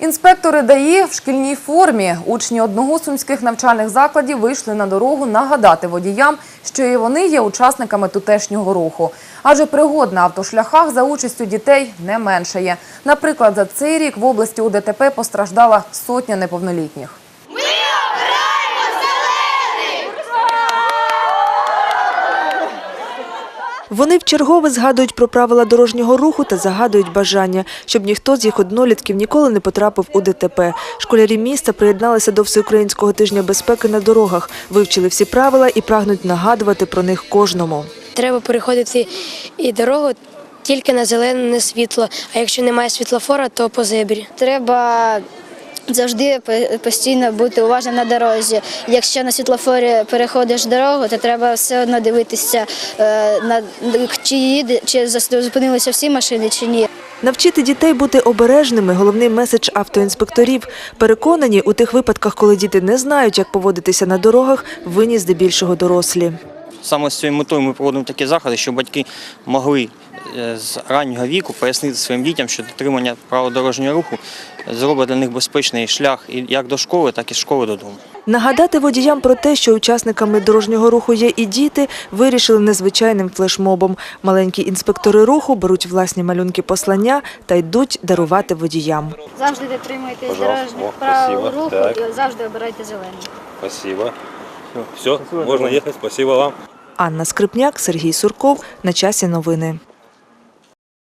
Інспектори ДАІ в шкільній формі. Учні одного з сумських навчальних закладів вийшли на дорогу нагадати водіям, що і вони є учасниками тутешнього руху. Адже пригод на автошляхах за участю дітей не меншає. Наприклад, за цей рік в області у ДТП постраждала сотня неповнолітніх. Вони вчергове згадують про правила дорожнього руху та загадують бажання, щоб ніхто з їх однолітків ніколи не потрапив у ДТП. Школярі міста приєдналися до всеукраїнського тижня безпеки на дорогах, вивчили всі правила і прагнуть нагадувати про них кожному. Треба переходити і дорогу тільки на зелене світло. А якщо немає світлофора, то по зебрі. Треба завжди постійно бути уважним на дорозі. Якщо на світлофорі переходиш дорогу, то треба все одно дивитися, е, на чи їде, чи зупинилися всі машини, чи ні. Навчити дітей бути обережними – головний меседж автоінспекторів. Переконані, у тих випадках, коли діти не знають, як поводитися на дорогах, винні здебільшого дорослі. Саме з цією метою ми проводимо такі заходи, щоб батьки могли е, з раннього віку пояснити своїм дітям, що дотримання правил дорожнього руху зробить для них безпечний шлях як до школи, так і з школи додому. Нагадати водіям про те, що учасниками дорожнього руху є і діти, вирішили незвичайним флешмобом. Маленькі інспектори руху беруть власні малюнки послання та йдуть дарувати водіям. Завжди дотримуйтесь дорожніх правил руху Так. завжди обирайте зелений. Спасибо. Все, можна їхати. Спасибо вам. Анна Скрипняк, Сергій Сурков. На часі новини.